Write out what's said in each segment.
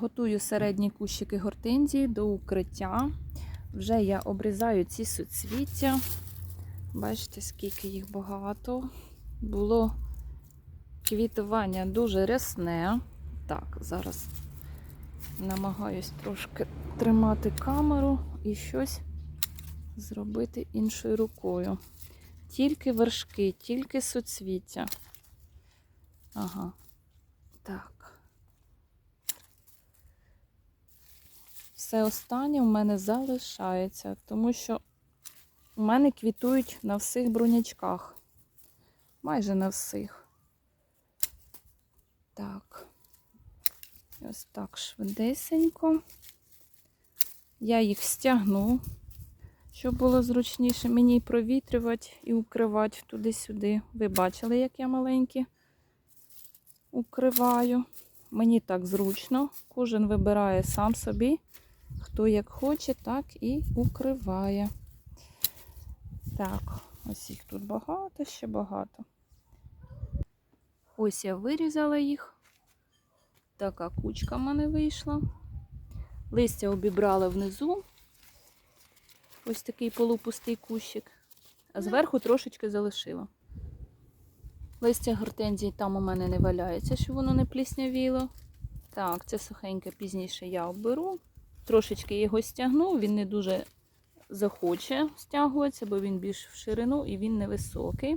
Готую середні кущики гортензії до укриття. Вже я обрізаю ці суцвіття. Бачите, скільки їх багато. Було квітування дуже рясне. Так, зараз намагаюсь трошки тримати камеру і щось зробити іншою рукою. Тільки вершки, тільки суцвіття. Ага. Так. Все останнє в мене залишається, тому що у мене квітують на всіх брунячках. Майже на всіх. Так. Ось так швидесенько. Я їх стягну, щоб було зручніше мені провітрювати і укривати туди-сюди. Ви бачили, як я маленькі укриваю. Мені так зручно. Кожен вибирає сам собі. Хто як хоче, так і укриває. Так, ось їх тут багато, ще багато. Ось я вирізала їх. Така кучка в мене вийшла. Листя обібрала внизу. Ось такий полупустий кущик. А зверху трошечки залишила. Листя гортензії там у мене не валяється, щоб воно не пліснявіло. Так, це сухеньке пізніше я оберу. Трошечки його стягну, він не дуже захоче стягуватися, бо він більш в ширину і він невисокий.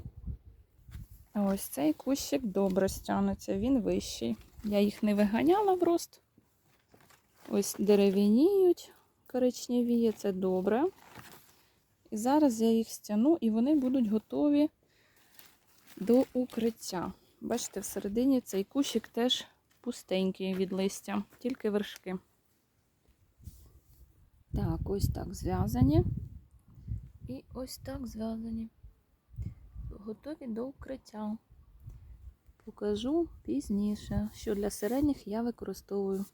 Ось цей кущик добре стягнеться, він вищий. Я їх не виганяла в рост. Ось дерев'яніють, коричневіє, це добре. І зараз я їх стягну і вони будуть готові до укриття. Бачите, всередині цей кущик теж пустенький від листя, тільки вершки. Так, ось так зв'язані. І ось так зв'язані. Готові до укриття. Покажу пізніше, що для середніх я використовую.